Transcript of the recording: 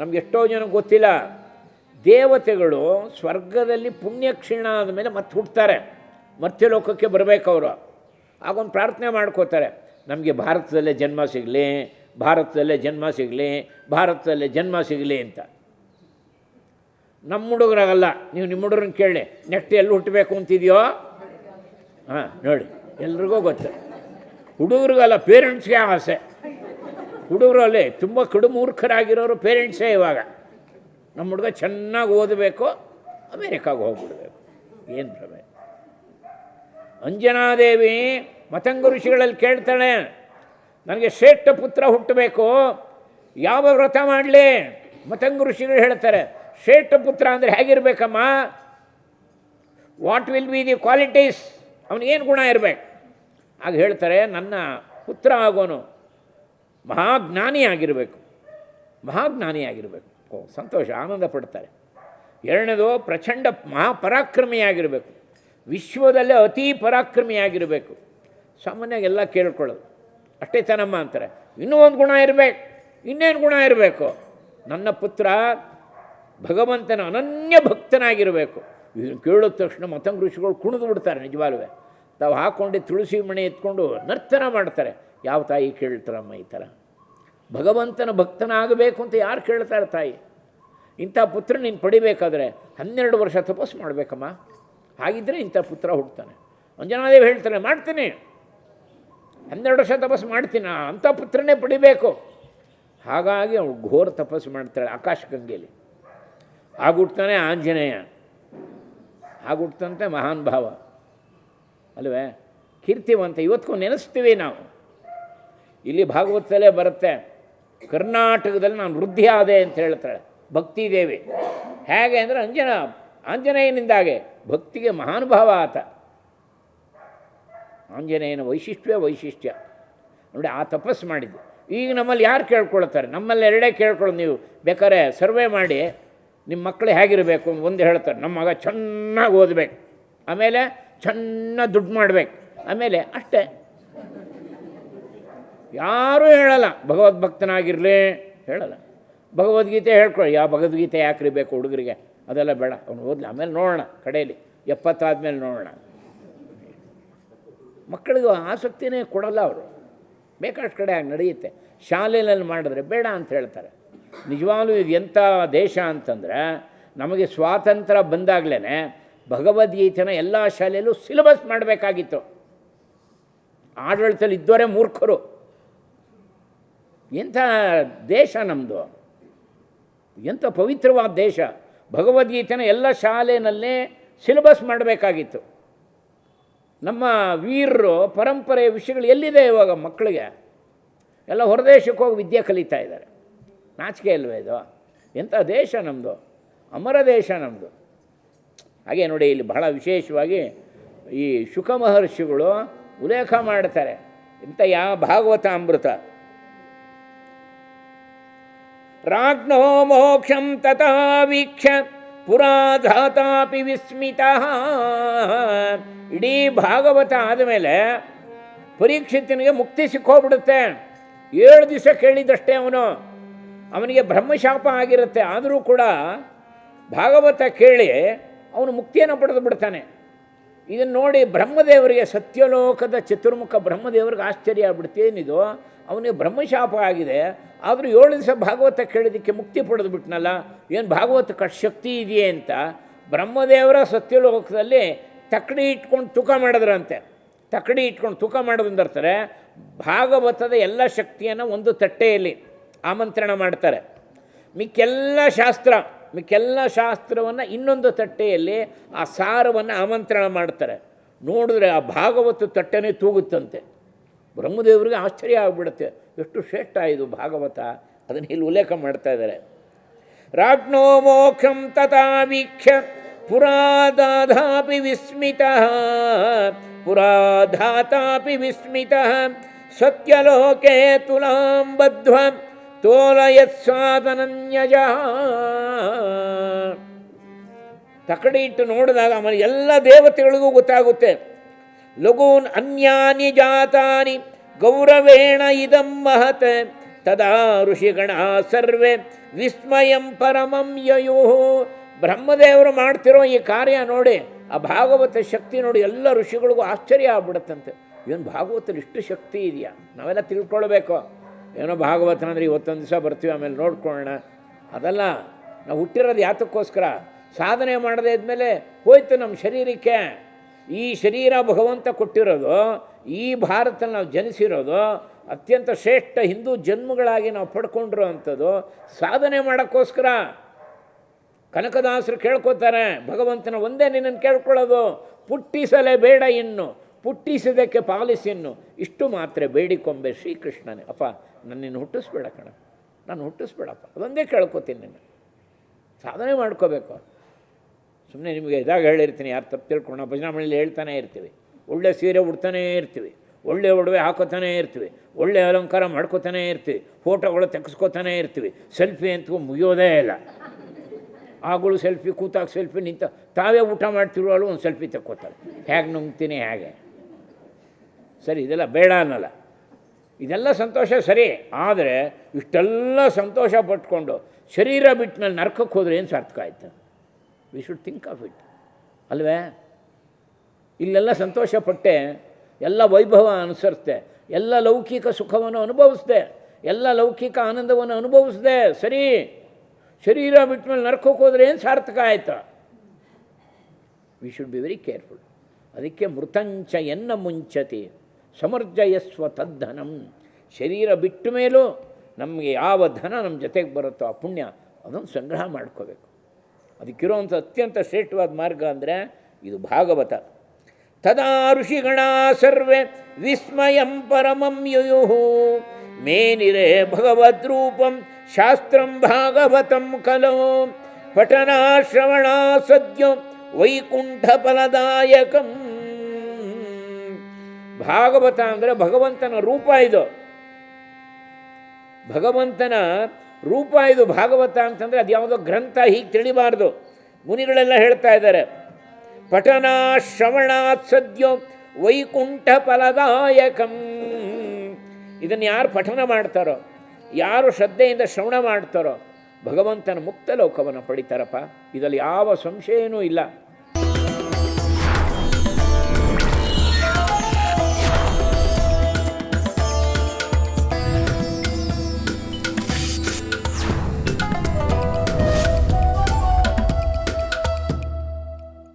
ನಮ್ಗೆ ಎಷ್ಟೋ ಜನ ಗೊತ್ತಿಲ್ಲ. ದೇವತೆಗಳು ಸ್ವರ್ಗದಲ್ಲಿ ಪುಣ್ಯಕ್ಷೀಣ ಮತ್ತೆ ಹುಟ್ತಾರೆ. ಮತ್ತೆ ಲೋಕಕ್ಕೆ ಬರಬೇಕು ಅವರು. ಆಗೊಂದು ಪ್ರಾರ್ಥನೆ ಮಾಡ್ಕೋತಾರೆ. ನಮಗೆ ಭಾರತದಲ್ಲೇ ಜನ್ಮ ಸಿಗಲಿ, ಭಾರತದಲ್ಲೇ ಜನ್ಮ ಸಿಗಲಿ, ಭಾರತದಲ್ಲೇ ಜನ್ಮ ಸಿಗಲಿ ಅಂತ. ನಮ್ಮ ಹುಡುಗರಾಗಲ್ಲ. ನೀವು ನಿಮ್ಮ ಹುಡುಗ್ರನ್ನ ಕೇಳಿ ನೆಕ್ಸ್ಟ್ ಎಲ್ಲಿ ಹುಟ್ಟಬೇಕು ಅಂತಿದೆಯೋ? ಹಾಂ, ನೋಡಿ, ಎಲ್ರಿಗೂ ಗೊತ್ತು. ಹುಡುಗರಿಗಲ್ಲ ಪೇರೆಂಟ್ಸ್ಗೆ ಆಸೆ. ಹುಡುಗರಲ್ಲಿ ತುಂಬ ಕಡುಮೂರ್ಖರಾಗಿರೋರು ಪೇರೆಂಟ್ಸೇ ಇವಾಗ. ನಮ್ಮ ಹುಡುಗ ಚೆನ್ನಾಗಿ ಓದಬೇಕು, ಅಮೇರಿಕಾಗೆ ಹೋಗ್ಬಿಡ್ಬೇಕು. ಏನು ಭ್ರಮೆ. ಅಂಜನಾದೇವಿ ಮತಂಗ ಋಷಿಗಳಲ್ಲಿ ಕೇಳ್ತಾಳೆ, ನನಗೆ ಶ್ರೇಷ್ಠ ಪುತ್ರ ಹುಟ್ಟಬೇಕು, ಯಾವ ವ್ರತ ಮಾಡಲಿ? ಮತಂಗ ಋಷಿಗಳು ಹೇಳ್ತಾರೆ, ಶ್ರೇಷ್ಠ ಪುತ್ರ ಅಂದರೆ ಹೇಗಿರಬೇಕಮ್ಮ? What will be the qualities ಅವನಿಗೇನು ಗುಣ ಇರಬೇಕು. ಆಗ ಹೇಳ್ತಾರೆ, ನನ್ನ ಪುತ್ರ ಆಗೋನು ಮಹಾಜ್ಞಾನಿ ಆಗಿರಬೇಕು ಮಹಾಜ್ಞಾನಿ ಆಗಿರಬೇಕು ಓ, ಸಂತೋಷ, ಆನಂದ ಪಡ್ತಾರೆ ಎರಡನೇದು ಪ್ರಚಂಡ ಮಹಾಪರಾಕ್ರಮಿಯಾಗಿರಬೇಕು. ವಿಶ್ವದಲ್ಲೇ ಅತೀ ಪರಾಕ್ರಮಿಯಾಗಿರಬೇಕು. ಸಾಮಾನ್ಯವಾಗಿ ಎಲ್ಲ ಕೇಳ್ಕೊಳ್ಳೋದು. ಅಷ್ಟೇ ತನಮ್ಮ ಅಂತಾರೆ. ಇನ್ನೂ ಒಂದು ಗುಣ ಇರಬೇಕು. ಇನ್ನೇನು ಗುಣ ಇರಬೇಕು? ನನ್ನ ಪುತ್ರ ಭಗವಂತನ ಅನನ್ಯ ಭಕ್ತನಾಗಿರಬೇಕು. ಇದನ್ನು ಕೇಳಿದ ತಕ್ಷಣ ಮತಂಗ ಋಷಿಗಳು ಕುಣಿದು ಬಿಡ್ತಾರೆ ನಿಜವಾಗ್ಲೂ. ತಾವು ಹಾಕ್ಕೊಂಡು ತುಳಸಿ ಮಣೆ ಎತ್ಕೊಂಡು ನರ್ತನ ಮಾಡ್ತಾರೆ. ಯಾವ ತಾಯಿ ಕೇಳ್ತಾರಮ್ಮ ಈ ಥರ? ಭಗವಂತನ ಭಕ್ತನಾಗಬೇಕು ಅಂತ ಯಾರು ಕೇಳ್ತಾರೆ ತಾಯಿ? ಇಂಥ ಪುತ್ರ ನೀನು ಪಡಿಬೇಕಾದ್ರೆ ಹನ್ನೆರಡು ವರ್ಷ ತಪಸ್ಸು ಮಾಡಬೇಕಮ್ಮ. ಹಾಗಿದ್ದರೆ ಇಂಥ ಪುತ್ರ ಹುಡ್ತಾನೆ ಅಂಜನಾದೇವಿ ಹೇಳ್ತಾನೆ, ಮಾಡ್ತೀನಿ. ಹನ್ನೆರಡು ವರ್ಷ ತಪಸ್ಸು ಮಾಡ್ತೀನಿ? ಅಂಥ ಪುತ್ರನೇ ಪಡಿಬೇಕು. ಹಾಗಾಗಿ ಅವಳು ಘೋರ ತಪಸ್ಸು ಮಾಡ್ತಾಳೆ ಆಕಾಶ ಗಂಗೆಯಲ್ಲಿ ಆಗುಟ್ತಾನೆ ಆಂಜನೇಯ. ಆಗುಟ್ಟಂತೆ ಮಹಾನ್ ಭಾವ. ಅಲ್ವೇ? ಕೀರ್ತಿವಂತ, ಇವತ್ತಿಗೂ ನೆನೆಸ್ತೀವಿ ನಾವು. ಇಲ್ಲಿ ಭಾಗವತದಲ್ಲೇ ಬರುತ್ತೆ. ಕರ್ನಾಟಕದಲ್ಲಿ ನಾನು ವೃದ್ಧಿ ಆದೆ ಅಂತ ಹೇಳ್ತಾಳೆ. ಭಕ್ತಿದೇವಿ. ಹೇಗೆ ಅಂದರೆ ಅಂಜನ, ಆಂಜನೇಯನಿಂದಾಗೆ ಭಕ್ತಿಗೆ ಮಹಾನುಭಾವ ಆತ. ಆಂಜನೇಯನ ವೈಶಿಷ್ಟ್ಯ ವೈಶಿಷ್ಟ್ಯ. ನೋಡಿ, ಆ ತಪಸ್ಸು ಮಾಡಿದ್ದು. ಈಗ ನಮ್ಮಲ್ಲಿ ಯಾರು ಕೇಳ್ಕೊಳ್ತಾರೆ? ನಮ್ಮಲ್ಲಿ ಎರಡೇ ಕೇಳ್ಕೊಳ್ಳೋದು ನೀವು. ಬೇಕಾದ್ರೆ ಸರ್ವೆ ಮಾಡಿ ನಿಮ್ಮ ಮಕ್ಕಳು ಹೇಗಿರಬೇಕು ಒಂದು ಹೇಳ್ತಾರೆ. ನಮ್ಮ ಮಗ ಚೆನ್ನಾಗಿ ಓದಬೇಕು. ಆಮೇಲೆ ಚೆನ್ನಾಗಿ ದುಡ್ಡು ಮಾಡಬೇಕು. ಆಮೇಲೆ ಅಷ್ಟೇ. ಯಾರೂ ಹೇಳಲ್ಲ. ಭಗವದ್ಭಕ್ತನಾಗಿರಲಿ ಹೇಳಲ್ಲ. ಭಗವದ್ಗೀತೆ ಹೇಳ್ಕೊಳ್ಳಿ ಯಾವ ಭಗವದ್ಗೀತೆ ಯಾಕ್ರಿ ಬೇಕು ಹುಡುಗರಿಗೆ? ಅದೆಲ್ಲ ಬೇಡ. ಅವನು ಓದಲಿ. ಆಮೇಲೆ ನೋಡೋಣ ಕಡೆಯಲ್ಲಿ ಎಪ್ಪತ್ತಾದ್ಮೇಲೆ ನೋಡೋಣ. ಮಕ್ಕಳಿಗೆ ಆಸಕ್ತಿನೇ ಕೊಡಲ್ಲ ಅವರು. ಬೇಕಷ್ಟು ಕಡೆ ಆಗಿ ನಡೆಯುತ್ತೆ. ಶಾಲೆಯಲ್ಲಿ ಮಾಡಿದ್ರೆ ಬೇಡ ಅಂತ ಹೇಳ್ತಾರೆ. ನಿಜವಾಗ್ಲೂ ಇದು ಎಂಥ ದೇಶ ಅಂತಂದರೆ, ನಮಗೆ ಸ್ವಾತಂತ್ರ್ಯ ಬಂದಾಗಲೇ ಭಗವದ್ಗೀತೆನ ಎಲ್ಲ ಶಾಲೆಯಲ್ಲೂ ಸಿಲೆಬಸ್ ಮಾಡಬೇಕಾಗಿತ್ತು. ಆಡಳಿತದಲ್ಲಿ ಇದ್ದವರೇ ಮೂರ್ಖರು. ಎಂಥ ದೇಶ ನಮ್ಮದು ಎಂಥ ಪವಿತ್ರವಾದ ದೇಶ. ಭಗವದ್ಗೀತೆನ ಎಲ್ಲ ಶಾಲೆಯಲ್ಲೇ ಸಿಲೆಬಸ್ ಮಾಡಬೇಕಾಗಿತ್ತು. ನಮ್ಮ ವೀರರು ಪರಂಪರೆಯ ವಿಷಯಗಳು ಎಲ್ಲಿದೆ ಇವಾಗ ಮಕ್ಕಳಿಗೆ? ಎಲ್ಲ ಹೊರದೇಶಕ್ಕೆ ಹೋಗಿ ವಿದ್ಯೆ ಕಲಿತಾ ಇದ್ದಾರೆ. ನಾಚಿಕೆ ಅಲ್ವೇ ಇದು? ಎಂಥ ದೇಶ ನಮ್ಮದು ಅಮರ ದೇಶ ನಮ್ಮದು ಹಾಗೆ ನೋಡಿ ಇಲ್ಲಿ ಬಹಳ ವಿಶೇಷವಾಗಿ ಈ ಶುಕ ಮಹರ್ಷಿಗಳು ಉಲ್ಲೇಖ ಮಾಡ್ತಾರೆ. ಇಂಥ ಯಾವ ಭಾಗವತ ಅಮೃತ ರಾಜ್ಞೋ ಮೋಕ್ಷಂ ವೀಕ್ಷ ಪುರಾಧಾತಾಪಿ ವಿಸ್ಮಿತ ಇಡೀ ಭಾಗವತ ಆದಮೇಲೆ ಪರೀಕ್ಷಿತನಿಗೆ ಮುಕ್ತಿ ಸಿಕ್ಕೋಗ್ಬಿಡುತ್ತೆ. ಏಳು ದಿವಸ ಕೇಳಿದಷ್ಟೇ ಅವನು. ಅವನಿಗೆ ಬ್ರಹ್ಮಶಾಪ ಆಗಿರುತ್ತೆ. ಆದರೂ ಕೂಡ ಭಾಗವತ ಕೇಳಿ ಅವನು ಮುಕ್ತಿಯನ್ನು ಪಡೆದು ಬಿಡ್ತಾನೆ. ಇದನ್ನು ನೋಡಿ ಬ್ರಹ್ಮದೇವರಿಗೆ ಸತ್ಯಲೋಕದ ಚತುರ್ಮುಖ ಬ್ರಹ್ಮದೇವರಿಗೆ ಆಶ್ಚರ್ಯ ಆಗ್ಬಿಡ್ತು. ಏನಿದು? ಅವನಿಗೆ ಬ್ರಹ್ಮಶಾಪ ಆಗಿದೆ. ಆದರೂ ಏಳು ದಿವಸ ಭಾಗವತ ಕೇಳಿದ್ದಕ್ಕೆ ಮುಕ್ತಿ ಪಡೆದು ಬಿಟ್ನಲ್ಲ? ಏನು ಭಾಗವತ ಕಟ್ ಶಕ್ತಿ ಇದೆಯೇ ಅಂತ? ಬ್ರಹ್ಮದೇವರ ಸತ್ಯಲೋಕದಲ್ಲಿ ತಕ್ಕಡಿ ಇಟ್ಕೊಂಡು ತೂಕ ಮಾಡಿದ್ರಂತೆ. ತಕ್ಕಡಿ ಇಟ್ಕೊಂಡು ತೂಕ ಮಾಡೋದಂದಿರ್ತಾರೆ ಭಾಗವತದ ಎಲ್ಲ ಶಕ್ತಿಯನ್ನು ಒಂದು ತಟ್ಟೆಯಲ್ಲಿ ಆಮಂತ್ರಣ ಮಾಡ್ತಾರೆ. ಮಿಕ್ಕೆಲ್ಲ ಶಾಸ್ತ್ರ. ಮಿಕ್ಕೆಲ್ಲ ಶಾಸ್ತ್ರವನ್ನು ಇನ್ನೊಂದು ತಟ್ಟೆಯಲ್ಲಿ ಆ ಸಾರವನ್ನು ಆಮಂತ್ರಣ ಮಾಡ್ತಾರೆ. ನೋಡಿದ್ರೆ ಆ ಭಾಗವತ ತಟ್ಟೆನೇ ತೂಗುತ್ತಂತೆ. ಬ್ರಹ್ಮದೇವರಿಗೆ ಆಶ್ಚರ್ಯ ಆಗಿಬಿಡುತ್ತೆ. ಎಷ್ಟು ಶ್ರೇಷ್ಠ ಇದು ಭಾಗವತ. ಅದನ್ನು ಇಲ್ಲಿ ಉಲ್ಲೇಖ ಮಾಡ್ತಾ ಇದ್ದಾರೆ. ರಾಜ್ಞೋ ಮೋಕ್ಷಂ ತಥಾ ವೀಕ್ಷ. ಪುರಾದಾಧಾಪಿ ವಿಸ್ಮಿತ. ಪುರಾಧಾತಾಪಿ ವಿಸ್ಮಿತ. ಸತ್ಯಲೋಕೆ ತುಲಾಂ ತೋಲಯತ್ಸಾದನನ್ಯಜ ತಕಡಿ ಇಟ್ಟು ನೋಡಿದಾಗ ಆಮೇಲೆ ಎಲ್ಲ ದೇವತೆಗಳಿಗೂ ಗೊತ್ತಾಗುತ್ತೆ. ಲಘೂನ್ ಅನ್ಯಾನಿ ಜಾತಾನಿ ಗೌರವೇಣ ಇದಂ ಮಹತ್. ತದಾ ಋಷಿಗಣ ಸರ್ವೇ ವಿಸ್ಮಯಂ ಪರಮಂ ಯಯೋ. ಬ್ರಹ್ಮದೇವರು ಮಾಡ್ತಿರೋ ಈ ಕಾರ್ಯ ನೋಡಿ, ಆ ಭಾಗವತ ಶಕ್ತಿ ನೋಡಿ ಎಲ್ಲ ಋಷಿಗಳಿಗೂ ಆಶ್ಚರ್ಯ ಆಗ್ಬಿಡುತ್ತಂತೆ. ಏನು ಭಾಗವತಲ್ಲಿ ಇಷ್ಟು ಶಕ್ತಿ ಇದೆಯಾ? ನಾವೆಲ್ಲ ತಿಳ್ಕೊಳ್ಬೇಕು. ಏನೋ ಭಾಗವತನ ಅಂದರೆ ಇವತ್ತೊಂದು ದಿವಸ ಬರ್ತೀವಿ, ಆಮೇಲೆ ನೋಡ್ಕೊಳ್ಳೋಣ. ಅದಲ್ಲ, ನಾವು ಹುಟ್ಟಿರೋದು ಯಾತಕ್ಕೋಸ್ಕರ? ಸಾಧನೆ ಮಾಡದೇ ಇದ್ಮೇಲೆ ಹೋಯ್ತು ನಮ್ಮ ಶರೀರಕ್ಕೆ. ಈ ಶರೀರ ಭಗವಂತ ಕೊಟ್ಟಿರೋದು, ಈ ಭಾರತದಲ್ಲಿ ನಾವು ಜನಿಸಿರೋದು, ಅತ್ಯಂತ ಶ್ರೇಷ್ಠ ಹಿಂದೂ ಜನ್ಮಗಳಾಗಿ ನಾವು ಪಡ್ಕೊಂಡಿರೋ ಅಂಥದ್ದು ಸಾಧನೆ ಮಾಡೋಕ್ಕೋಸ್ಕರ. ಕನಕದಾಸರು ಕೇಳ್ಕೊತಾರೆ, ಭಗವಂತನ ಒಂದೇ ನಿನ್ನನ್ನು ಕೇಳ್ಕೊಳ್ಳೋದು ಪುಟ್ಟಿಸಲೇ ಬೇಡ ಇನ್ನು. ಪುಟ್ಟಿಸಿದಕ್ಕೆ ಪಾಲಿಸಿಯನ್ನು ಇಷ್ಟು ಮಾತ್ರ ಬೇಡಿಕೊಂಬೆ ಶ್ರೀಕೃಷ್ಣನೇ. ಅಪ್ಪ, ನನ್ನನ್ನು ಹುಟ್ಟಿಸ್ಬೇಡ ಕಣ. ನಾನು ಹುಟ್ಟಿಸ್ಬೇಡಪ್ಪ. ಅದೊಂದೇ ಕೇಳ್ಕೊತೀನಿ ನಿನ್ನ. ಸಾಧನೆ ಮಾಡ್ಕೋಬೇಕು. ಸುಮ್ಮನೆ ನಿಮಗೆ ಇದಾಗ ಹೇಳಿರ್ತೀನಿ. ಯಾರು ತಪ್ಪು ತಿಳ್ಕೊಂಡು ಭಜನಾ ಹೇಳ್ತಾನೆ ಇರ್ತೀವಿ. ಒಳ್ಳೆ ಸೀರೆ ಉಡ್ತಾನೇ ಇರ್ತೀವಿ. ಒಳ್ಳೆ ಒಡವೆ ಹಾಕೋತಾನೆ ಇರ್ತೀವಿ. ಒಳ್ಳೆ ಅಲಂಕಾರ ಮಾಡ್ಕೋತಾನೆ ಇರ್ತೀವಿ. ಫೋಟೋಗಳು ತೆಗೆಸ್ಕೋತಾನೇ ಇರ್ತೀವಿ. ಸೆಲ್ಫಿ ಅಂತೂ ಮುಗಿಯೋದೇ ಇಲ್ಲ. ಆಗಳು ಸೆಲ್ಫಿ, ಕೂತಾಗ ಸೆಲ್ಫಿ ನಿಂತ ತಾವೇ ಊಟ ಮಾಡ್ತಿರುವಾಗಲೂ ಒಂದು ಸೆಲ್ಫಿ ತೆಕ್ಕೋತಾರೆ ಹೇಗೆ ನುಂಗ್ತೀನಿ ಹೇಗೆ? ಸರಿ, ಇದೆಲ್ಲ ಬೇಡ ಅನ್ನಲ್ಲ. ಇದೆಲ್ಲ ಸಂತೋಷ ಸರಿ, ಆದರೆ ಇಷ್ಟೆಲ್ಲ ಸಂತೋಷ ಪಟ್ಕೊಂಡು ಶರೀರ ಬಿಟ್ಟಿನಲ್ಲಿ ನರ್ಕಕ್ಕೆ ಹೋದರೆ ಏನು ಸಾರ್ಥಕ ಆಯಿತು? We should think of it ಅಲ್ವೇ? ಇಲ್ಲೆಲ್ಲ ಸಂತೋಷ ಪಟ್ಟೆ, ಎಲ್ಲ ವೈಭವ ಅನುಸರಿಸ್ದೆ ಎಲ್ಲ ಲೌಕಿಕ ಸುಖವನ್ನು ಅನುಭವಿಸ್ದೆ, ಎಲ್ಲ ಲೌಕಿಕ ಆನಂದವನ್ನು ಅನುಭವಿಸ್ದೆ, ಸರಿ. ಶರೀರ ಬಿಟ್ಟ ಮೇಲೆ ನರ್ಕಕ್ಕೆ ಹೋದರೆ ಏನು ಸಾರ್ಥಕ ಆಯಿತು? We should be very careful ಅದಕ್ಕೆ ಮೃತಂಚ ಎನ್ನ ಮುಂಚತಿ. ಸಮರ್ಜಯಸ್ವ ತದ್ಧನಂ ಶರೀರ ಬಿಟ್ಟ ಮೇಲೂ ನಮಗೆ ಯಾವ ಧನ ನಮ್ಮ ಜೊತೆಗೆ ಬರುತ್ತೋ ಆ ಪುಣ್ಯ ಅದನ್ನು ಸಂಗ್ರಹ ಮಾಡ್ಕೋಬೇಕು. ಅದಕ್ಕಿರುವಂಥ ಅತ್ಯಂತ ಶ್ರೇಷ್ಠವಾದ ಮಾರ್ಗ ಅಂದರೆ ಇದು ಭಾಗವತ. ತದಾ ಋಷಿಗಣ ಸರ್ವೇ ವಿಸ್ಮಯಂ ಪರಮಂ ಯಯು ಮೇನಿರೆ ಭಗವದ್ರೂಪಂ ಶಾಸ್ತ್ರಂ ಭಾಗವತಂ ಕಲೋ. ಪಠನಾ ಶ್ರವಣ ಸದ್ಯ ವೈಕುಂಠ ಫಲದಾಯಕಂ. ಭಾಗವತ ಅಂದರೆ ಭಗವಂತನ ರೂಪ ಇದು. ಭಗವಂತನ ರೂಪ ಇದು ಭಾಗವತ ಅಂತಂದರೆ ಅದು ಯಾವುದೋ ಗ್ರಂಥ ಹೀಗೆ ತಿಳಿಬಾರ್ದು. ಮುನಿಗಳೆಲ್ಲ ಹೇಳ್ತಾ ಇದ್ದಾರೆ, ಪಠನ ಶ್ರವಣಾತ್ ಸದ್ಯೋ ವೈಕುಂಠ ಫಲದಾಯಕಂ. ಇದನ್ನು ಯಾರು ಪಠನ ಮಾಡ್ತಾರೋ, ಯಾರು ಶ್ರದ್ಧೆಯಿಂದ ಶ್ರವಣ ಮಾಡ್ತಾರೋ, ಭಗವಂತನ ಮುಕ್ತ ಲೋಕವನ್ನು ಪಡಿತಾರಪ್ಪ. ಇದರಲ್ಲಿ ಯಾವ ಸಂಶಯನೂ ಇಲ್ಲ.